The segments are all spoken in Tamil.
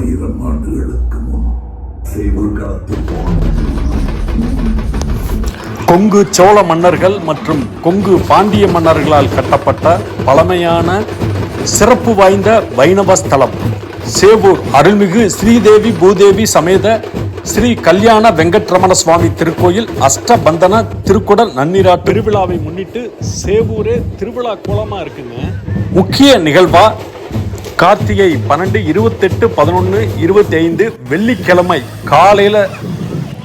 ஆயிரம் ஆண்டுகளுக்கு முன் செய்வூர் கொங்கு சோழ மன்னர்கள் மற்றும் கொங்கு பாண்டிய மன்னர்களால் கட்டப்பட்ட பழமையான சிறப்பு வாய்ந்த வைணவ ஸ்தலம். சேவூர் அருள்மிகு ஸ்ரீதேவி பூதேவி சமேத ஸ்ரீ கல்யாண வெங்கட்ரமண சுவாமி திருக்கோயில் அஷ்டபந்தன திருக்குடல் நன்னீராட்டு. திருவிழாவை முன்னிட்டு சேவூரே திருவிழா கோலமா இருக்குங்க. முக்கிய நிகழ்வா கார்த்திகை பன்னெண்டு இருபத்தெட்டு பதினொன்று இருபத்தி ஐந்து வெள்ளிக்கிழமை காலையில்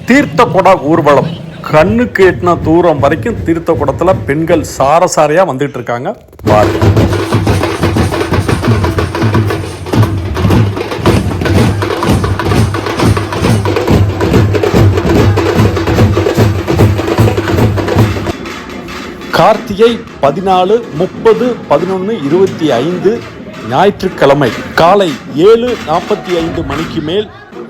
தீர்த்த குட ஊர்வலம். கண்ணுக்கு எட்டின தூரம் வரைக்கும் தீர்த்த குடத்துல பெண்கள் சாரசாரையாக வந்துட்டு இருக்காங்க பாருங்க கார்த்திகை பதினாலு முப்பது பதினொன்று இருபத்தி ஐந்து ஞாயிற்றுக்கிழமை காலை ஏழு நாற்பத்தி ஐந்து மணிக்கு மேல்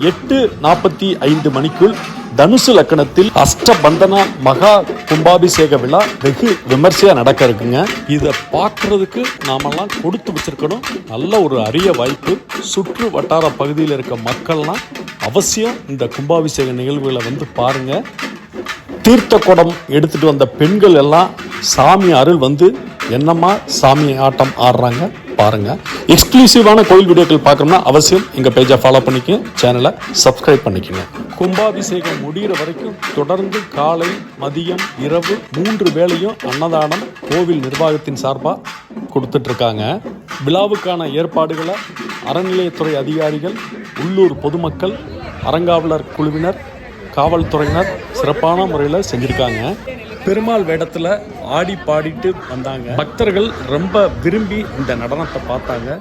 எட்டு நாற்பத்தி ஐந்து மணிக்குள் தனுசு லக்கணத்தில் அஷ்டபந்தன மகா கும்பாபிஷேக விழா வெகு விமர்சையா நடக்க இருக்குங்க. இதை பார்க்கறதுக்கு நாமெல்லாம் கொடுத்து வச்சிருக்கணும். நல்ல ஒரு அரிய வாய்ப்பு. சுற்று வட்டார பகுதியில் இருக்க மக்கள்லாம் அவசியம் இந்த கும்பாபிஷேக நிகழ்வுகளை வந்து பாருங்க. தீர்த்த குடம் எடுத்துட்டு வந்த பெண்கள் எல்லாம் சாமி அருள் வந்து என்னம்மா சாமி ஆட்டம் ஆடுறாங்க. பாருங்கள் எக்ஸ்க்ளூசிவான கோயில் வீடியோக்கள் பார்க்கணும்னா அவசியம் எங்கள் பேஜை ஃபாலோ பண்ணிக்கோங்க சேனலை சப்ஸ்கிரைப் பண்ணிக்கங்க. கும்பாபிஷேகம் முடிகிற வரைக்கும் தொடர்ந்து காலை மதியம் இரவு மூன்று வேளையும் அன்னதானம் கோவில் நிர்வாகத்தின் சார்பாக கொடுத்துட்ருக்காங்க. விழாவுக்கான ஏற்பாடுகளை அறநிலையத்துறை அதிகாரிகள் உள்ளூர் பொதுமக்கள் அறங்காவலர் குழுவினர் காவல்துறையினர் சிறப்பான முறையில் செஞ்சுருக்காங்க. பெருமாள் வேடத்தில் ஆடி பாடிட்டு வந்தாங்க. பக்தர்கள் ரொம்ப விரும்பி இந்த நடனத்தை பார்த்தாங்க.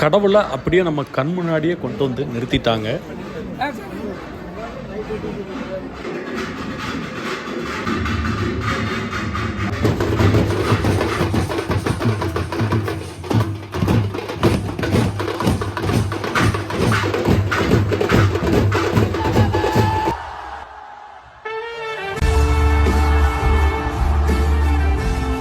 கடவுளை அப்படியே நம்ம கண் முன்னாடியே கொண்டு வந்து நிறுத்திட்டாங்க.